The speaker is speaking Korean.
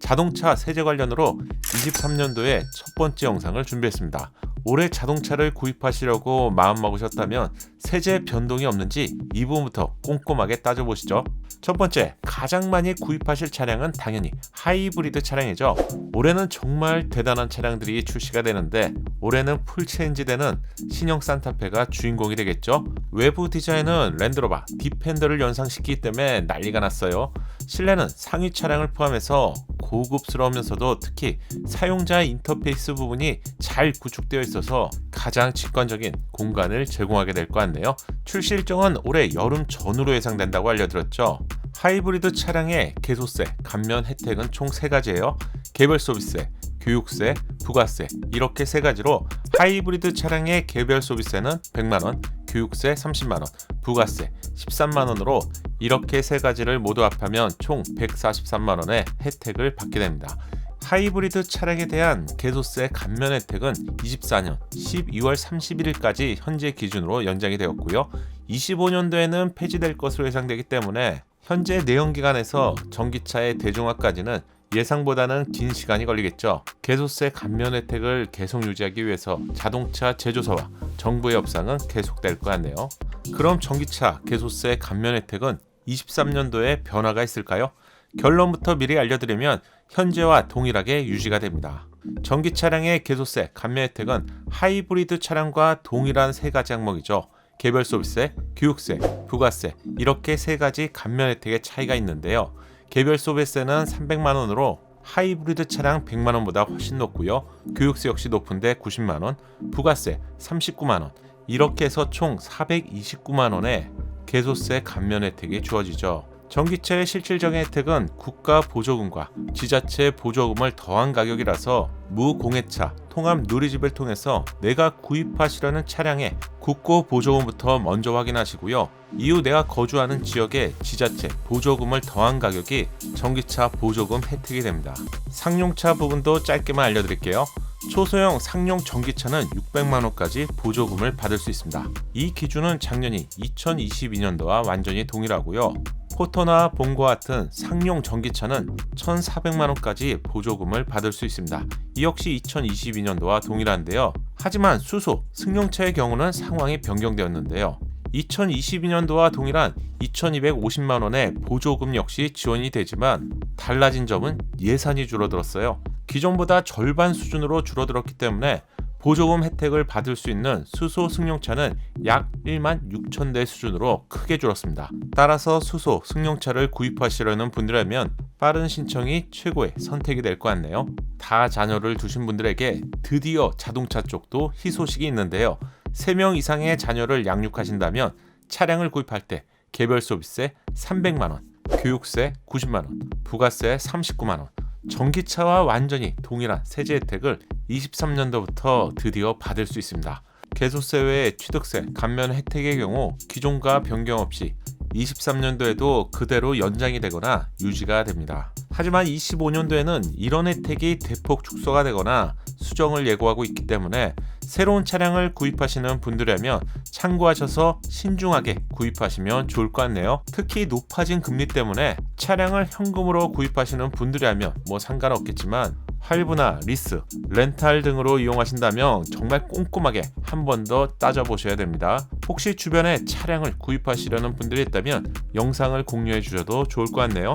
자동차 세제 관련으로 23년도에 첫 번째 영상을 준비했습니다. 올해 자동차를 구입하시려고 마음먹으셨다면 세제 변동이 없는지 이 부분부터 꼼꼼하게 따져보시죠. 첫 번째, 가장 많이 구입하실 차량은 당연히 하이브리드 차량이죠. 올해는 정말 대단한 차량들이 출시가 되는데 올해는 풀체인지 되는 신형 산타페가 주인공이 되겠죠. 외부 디자인은 랜드로버 디펜더를 연상시키기 때문에 난리가 났어요. 실내는 상위 차량을 포함해서 고급스러우면서도 특히 사용자 인터페이스 부분이 잘 구축되어 있어서 가장 직관적인 공간을 제공하게 될 것 같네요. 출시 일정은 올해 여름 전후로 예상된다고 알려드렸죠. 하이브리드 차량의 개소세, 감면 혜택은 총 3가지예요. 개별 소비세, 교육세, 부가세 이렇게 세 가지로 하이브리드 차량의 개별 소비세는 100만 원, 교육세 30만 원, 부가세 13만 원으로 이렇게 세 가지를 모두 합하면 총 143만 원의 혜택을 받게 됩니다. 하이브리드 차량에 대한 개소세 감면 혜택은 24년 12월 31일까지 현재 기준으로 연장이 되었고요. 25년도에는 폐지될 것으로 예상되기 때문에 현재 내연 기간에서 전기차의 대중화까지는 예상보다는 긴 시간이 걸리겠죠. 개소세 감면 혜택을 계속 유지하기 위해서 자동차 제조사와 정부의 협상은 계속될 것 같네요. 그럼 전기차 개소세 감면 혜택은 23년도에 변화가 있을까요? 결론부터 미리 알려드리면 현재와 동일하게 유지가 됩니다. 전기 차량의 개소세 감면 혜택은 하이브리드 차량과 동일한 세 가지 항목이죠. 개별 소비세, 교육세, 부가세 이렇게 세 가지 감면 혜택의 차이가 있는데요. 개별 소비세는 300만 원으로 하이브리드 차량 100만 원보다 훨씬 높고요. 교육세 역시 높은데 90만 원, 부가세 39만 원. 이렇게 해서 총 429만 원의 개소세 감면 혜택이 주어지죠. 전기차의 실질적인 혜택은 국가 보조금과 지자체 보조금을 더한 가격이라서 무공해차 통합 누리집을 통해서 내가 구입하시려는 차량의 국고 보조금부터 먼저 확인하시고요. 이후 내가 거주하는 지역의 지자체 보조금을 더한 가격이 전기차 보조금 혜택이 됩니다. 상용차 부분도 짧게만 알려드릴게요. 초소형 상용 전기차는 600만 원까지 보조금을 받을 수 있습니다. 이 기준은 작년이 2022년도와 완전히 동일하고요. 포터나 본과 같은 상용 전기차는 1,400만 원까지 보조금을 받을 수 있습니다. 이 역시 2022년도와 동일한데요. 하지만 수소, 승용차의 경우는 상황이 변경되었는데요. 2022년도와 동일한 2,250만 원의 보조금 역시 지원이 되지만 달라진 점은 예산이 줄어들었어요. 기존보다 절반 수준으로 줄어들었기 때문에 보조금 혜택을 받을 수 있는 수소 승용차는 약 1만 6천 대 수준으로 크게 줄었습니다. 따라서 수소 승용차를 구입하시려는 분들이라면 빠른 신청이 최고의 선택이 될 것 같네요. 다 자녀를 두신 분들에게 드디어 자동차 쪽도 희소식이 있는데요. 3명 이상의 자녀를 양육하신다면 차량을 구입할 때 개별 소비세 300만 원, 교육세 90만 원, 부가세 39만 원, 전기차와 완전히 동일한 세제 혜택을 23년도부터 드디어 받을 수 있습니다. 개소세 외 취득세, 감면 혜택의 경우 기존과 변경 없이 23년도에도 그대로 연장이 되거나 유지가 됩니다. 하지만 25년도에는 이런 혜택이 대폭 축소가 되거나 수정을 예고하고 있기 때문에 새로운 차량을 구입하시는 분들이라면 참고하셔서 신중하게 구입하시면 좋을 것 같네요. 특히 높아진 금리 때문에 차량을 현금으로 구입하시는 분들이라면 뭐 상관없겠지만 할부나 리스, 렌탈 등으로 이용하신다면 정말 꼼꼼하게 한 번 더 따져보셔야 됩니다. 혹시 주변에 차량을 구입하시려는 분들이 있다면 영상을 공유해 주셔도 좋을 것 같네요.